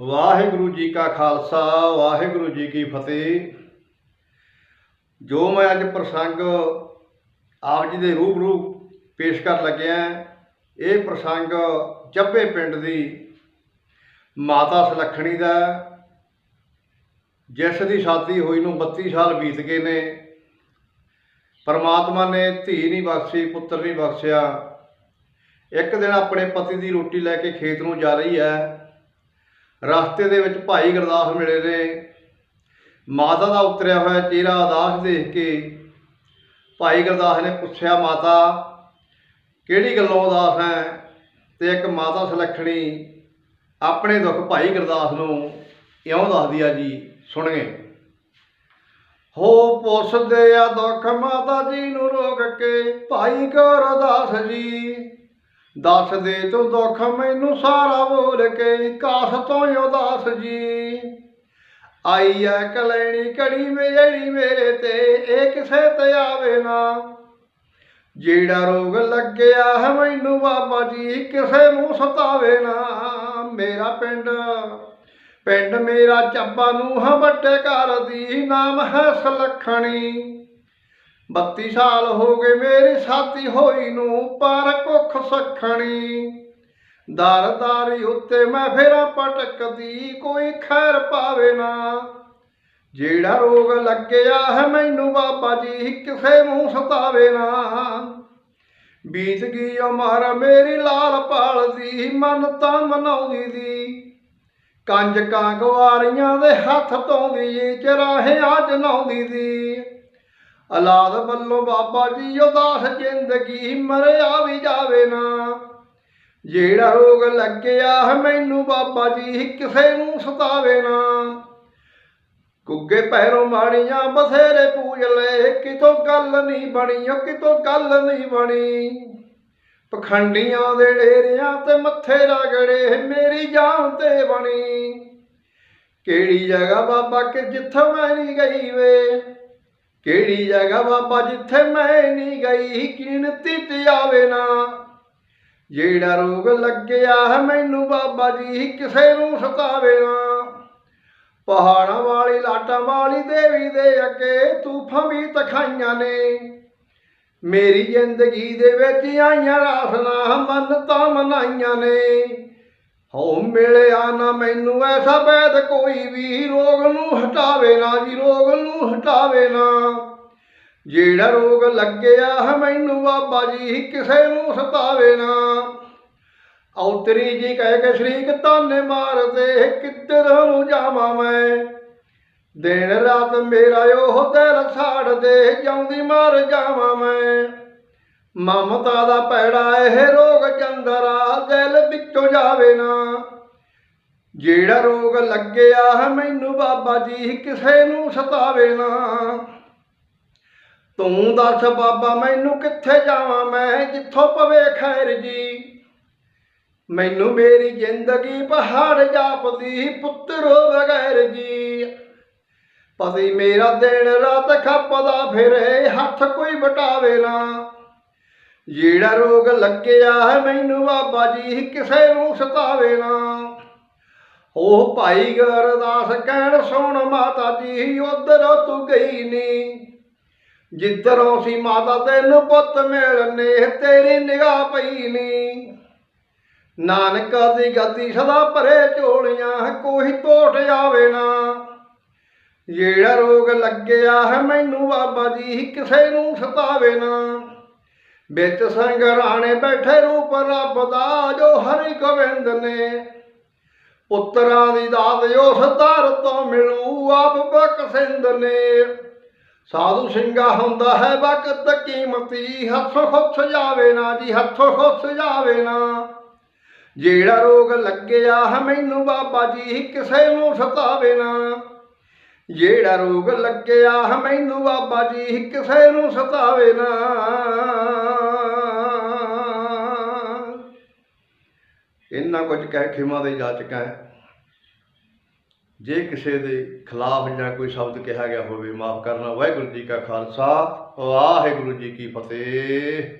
ਵਾਹਿਗੁਰੂ ਜੀ ਕਾ ਖਾਲਸਾ, ਵਾਹਿਗੁਰੂ ਜੀ ਕੀ ਫਤਿਹ। ਜੋ ਮੈਂ ਅੱਜ ਪ੍ਰਸੰਗ ਆਪ ਜੀ ਦੇ ਰੂਬਰੂ ਪੇਸ਼ ਕਰਨ ਲੱਗਿਆ ਇਹ ਪ੍ਰਸੰਗ ਚੱਬੇ ਪਿੰਡ ਦੀ ਮਾਤਾ ਸੁਲੱਖਣੀ ਦਾ ਜਿਸ ਦੀ ਸ਼ਾਦੀ ਹੋਈ ਨੂੰ 32 ਸਾਲ ਬੀਤ ਗਏ ਨੇ। ਪਰਮਾਤਮਾ ਨੇ ਧੀ ਨਹੀਂ ਬਖਸ਼ੀ, ਪੁੱਤਰ ਨਹੀਂ ਬਖਸ਼ਿਆ। ਇੱਕ ਦਿਨ ਆਪਣੇ ਪਤੀ ਦੀ ਰੋਟੀ ਲੈ ਕੇ ਖੇਤ ਨੂੰ ਜਾ ਰਹੀ ਹੈ। ਰਸਤੇ ਦੇ ਵਿੱਚ ਭਾਈ ਗੁਰਦਾਸ ਮਿਲੇ ਨੇ। ਮਾਤਾ ਦਾ ਉਤਰਿਆ ਹੋਇਆ ਚਿਹਰਾ ਉਦਾਸ ਦੇਖ ਕੇ ਭਾਈ ਗੁਰਦਾਸ ਨੇ ਪੁੱਛਿਆ, ਮਾਤਾ, ਕਿਹੜੀ ਗੱਲੋਂ ਉਦਾਸ ਹੈ? ਤੇ ਇੱਕ ਮਾਤਾ ਸੁਲੱਖਣੀ, ਆਪਣੇ ਦੁੱਖ ਭਾਈ ਗੁਰਦਾਸ ਨੂੰ ਇਉਂ ਦੱਸਦੀ ਆ ਜੀ ਸੁਣਗੇ ਹੋ ਪੁੱਛਦੇ ਆ ਦੁੱਖ ਮਾਤਾ ਜੀ ਨੂੰ ਰੋਕ ਕੇ, ਭਾਈ ਗੁਰਦਾਸ ਜੀ। ਦੱਸ ਦੇ ਤੂੰ ਦੁੱਖ ਮੈਨੂੰ ਸਾਰਾ ਬੋਲ ਕੇ ਕਾਸ ਤੋਂ ਉਦਾਸ ਜੀ। ਆਈ ਐ ਕਲੈਣੀ ਕੜੀ ਮੇਰੀ ਮੇਰੇ ਤੇ, ਇਹ ਕਿਸੇ ਤੇ ਆਵੇ ਨਾ। ਜਿਹੜਾ ਰੋਗ ਲੱਗਿਆ ਹੈ ਮੈਨੂੰ ਬਾਬਾ ਜੀ, ਕਿਸੇ ਨੂੰ ਸਤਾਵੇ ਨਾ। ਮੇਰਾ ਪਿੰਡ ਪਿੰਡ ਮੇਰਾ ਚੱਬਾ ਨੂੰ ਹਾਂ ਵੱਡੇ ਘਰ ਦੀ ਨਾਮ ਹੈ ਸਲਖਣੀ। 32 ਸਾਲ ਹੋ ਗਏ ਮੇਰੀ ਸਾਥੀ ਹੋਈ ਨੂੰ, ਪਰ ਕੁੱਖ ਸਖਣੀ। ਦਰ ਦਾਰੀ ਉੱਤੇ ਮੈਂ ਫੇਰਾ ਪਟਕਦੀ, ਕੋਈ ਖੈਰ ਪਾਵੇ ਨਾ। ਜਿਹੜਾ ਰੋਗ ਲੱਗਿਆ ਹੈ ਮੈਨੂੰ ਬਾਬਾ ਜੀ, ਕਿਸੇ ਮੂੰਹ ਸਤਾਵੇ ਨਾ। ਬੀਤ ਗਈ ਉਮਰ ਮੇਰੀ ਲਾਲ ਪਾਲ ਦੀ ਮਨ ਤਾਂ ਮਨਾਉਂਦੀ ਦੀ। ਕੰਜਕਾਂ ਗਵਾਰੀਆਂ ਦੇ ਹੱਥ ਧੋਂਦੀ, ਚਰਾਹੇ ਅੱਜ ਨਾਉਂਦੀ ਦੀ। ਔਲਾਦ ਵੱਲੋਂ ਬਾਬਾ ਜੀ ਉਦਾਸ ਜ਼ਿੰਦਗੀ ਮਰਿਆ ਵੀ ਜਾਵੇ ਨਾ। ਜਿਹੜਾ ਰੋਗ ਲੱਗਿਆ ਮੈਨੂੰ ਬਾਬਾ ਜੀ ਕਿਸੇ ਨੂੰ ਸਤਾਵੇ ਨਾ। ਕੁੱਗੇ ਪੈਰੋਂ ਮਾੜੀਆਂ ਬਥੇਰੇ ਪੂਜ ਲਏ, ਕਿਤੋਂ ਗੱਲ ਨਹੀਂ ਬਣੀ, ਉਹ ਕਿਤੋਂ ਗੱਲ ਨਹੀਂ ਬਣੀ। ਪਖੰਡੀਆਂ ਦੇ ਡੇਰਿਆਂ ਤੇ ਮੱਥੇ ਰਗੜੇ ਮੇਰੀ ਜਾਨ ਤੇ ਬਣੀ। ਕਿਹੜੀ ਜਗ੍ਹਾ ਬਾਬਾ ਕਿ ਜਿੱਥੇ ਮੈਂ ਨਹੀਂ ਗਈ ਵੇ। ਕਿਹੜੀ ਜਗ੍ਹਾ ਬਾਬਾ ਜਿੱਥੇ ਮੈਂ ਨਹੀਂ ਗਈ ਕਿਣਤੀ ਤੇ ਆਵੇ ਨਾ। ਜਿਹੜਾ ਰੋਗ ਲੱਗਿਆ ਹੈ, ਮੈਨੂੰ ਬਾਬਾ ਜੀ ਕਿਸੇ ਨੂੰ ਸਤਾਵੇ ਨਾ। ਪਹਾੜਾਂ ਵਾਲੀ, ਲਾਟਾਂ ਵਾਲੀ, ਦੇਵੀ ਦੇ ਅੱਗੇ ਤੂਫਾਂ ਵੀ ਤਖਾਈਆਂ ਨੇ। ਮੇਰੀ ਜ਼ਿੰਦਗੀ ਦੇ ਵਿੱਚ ਆਈਆਂ ਰਾਸਨਾ ਮਨ ਤਾਂ ਮਨਾਈਆਂ ਨੇ। ਹੋ ਮਿਲਿਆ ਨਾ ਮੈਨੂੰ ਐਸਾ ਵੈਦ ਕੋਈ ਵੀ ਰੋਗ ਨੂੰ ਹਟਾਵੇ ਨਾ ਜੀ, ਰੋਗ ਨੂੰ ਹਟਾਵੇ ਨਾ। ਜਿਹੜਾ ਰੋਗ ਲੱਗਿਆ ਹੈ ਮੈਨੂੰ ਬਾਬਾ ਜੀ ਕਿਸੇ ਨੂੰ ਸਤਾਵੇ ਨਾ। ਔਤਰੀ ਜੀ ਕਹਿ ਕੇ ਸ਼ਰੀਕ ਤਾਨੇ ਮਾਰਦੇ, ਕਿੱਧਰ ਨੂੰ ਜਾਵਾਂ ਮੈਂ? ਦਿਨ ਰਾਤ ਮੇਰਾ ਉਹ ਦਿਲ ਸਾੜਦੇ ਜਾਂਦੀ ਮਰ ਜਾਵਾਂ ਮੈਂ। ਮਮਤਾ ਦਾ ਪੈੜਾ ਇਹ ਰੋਗ ਚੰਦਰਾ ਦਿਲ ਵਿੱਚੋਂ ਜਾਵੇ ਨਾ। ਜਿਹੜਾ ਰੋਗ ਲੱਗਿਆ ਹੈ, ਮੈਨੂੰ ਬਾਬਾ ਜੀ ਕਿਸੇ ਨੂੰ ਸਤਾਵੇ ਨਾ। ਤੂੰ ਦੱਸ ਬਾਬਾ, ਮੈਨੂੰ ਕਿੱਥੇ ਜਾਵਾਂ ਮੈਂ? ਜਿੱਥੋਂ ਪਵੇ ਖੈਰ ਜੀ। ਮੈਨੂੰ ਮੇਰੀ ਜ਼ਿੰਦਗੀ ਪਹਾੜ ਜਾਪਦੀ, ਪੁੱਤਰੋ ਬਗੈਰ ਜੀ। ਪਤੀ ਮੇਰਾ ਦਿਨ ਰਾਤ ਖੱਪਦਾ ਫਿਰੇ, ਹੱਥ ਕੋਈ ਬਟਾਵੇ ਨਾ। ਜਿਹੜਾ ਰੋਗ ਲੱਗਿਆ ਹੈ, ਮੈਨੂੰ ਬਾਬਾ ਜੀ ਕਿਸੇ ਨੂੰ ਸਤਾਵੇ ਨਾ। ਉਹ ਭਾਈ ਗੁਰਦਾਸ ਕਹਿਣ, ਸੁਣ ਮਾਤਾ ਜੀ, ਉਧਰ ਤੂੰ ਗਈ ਨੀ। ਜਿੱਧਰੋਂ ਸੀ ਮਾਤਾ ਤੈਨੂੰ ਪੁੱਤ ਮਿਲਨੇ, ਤੇਰੀ ਨਿਗਾਹ ਪਈ ਨੀ। ਨਾਨਕ ਦੀ ਗਤੀ ਸਦਾ ਭਰੇ ਝੋਲੀਆਂ ਕੋਈ ਟੋਟ ਆਵੇ ਨਾ। ਜਿਹੜਾ ਰੋਗ ਲੱਗਿਆ ਹੈ, ਮੈਨੂੰ ਬਾਬਾ ਜੀ ਕਿਸੇ ਨੂੰ ਸਤਾਵੇ ਨਾ। ਵਿੱਚ ਸੰਗ ਰਾਣੇ ਬੈਠੇ ਰੂਪ ਰੱਬ ਦਾ, ਜੋ ਹਰੀ ਗੋਬਿੰਦ ਨੇ। ਪੁੱਤਰਾਂ ਦੀ ਦਾਤ ਉਸ ਦਰ ਤੋਂ ਮਿਲੂ, ਆਪ ਬਖਸ਼ਿੰਦ ਨੇ। ਸਾਧੂ ਸਿੰਘਾ ਹੁੰਦਾ ਹੈ ਵਕਤ ਕੀਮਤੀ, ਹੱਥੋਂ ਖੁੱਸ ਜਾਵੇ ਨਾ ਜੀ, ਹੱਥੋਂ ਖੁੱਸ ਜਾਵੇ ਨਾ। ਜਿਹੜਾ ਰੋਗ ਲੱਗਿਆ ਹੈ, ਮੈਨੂੰ ਬਾਬਾ ਜੀ, ਕਿਸੇ ਨੂੰ ਸਤਾਵੇ ਨਾ। ਜਿਹੜਾ ਰੋਗ ਲੱਗਿਆ ਮੈਨੂੰ ਬਾਬਾ ਜੀ ਕਿਸੇ ਨੂੰ ਸਤਾਵੇ ਨਾ। ਇੰਨਾ ਕੁਝ ਕਹਿ ਖਿਮਾ ਦੇ ਜਾਚਕਾਂ ਹੈ। ਜੇ ਕਿਸੇ ਦੇ ਖਿਲਾਫ ਜਾਂ ਕੋਈ ਸ਼ਬਦ ਕਿਹਾ ਗਿਆ ਹੋਵੇ, ਮਾਫ ਕਰਨਾ। ਵਾਹਿਗੁਰੂ ਜੀ ਕਾ ਖਾਲਸਾ, ਵਾਹਿਗੁਰੂ ਜੀ ਕੀ ਫਤਿਹ।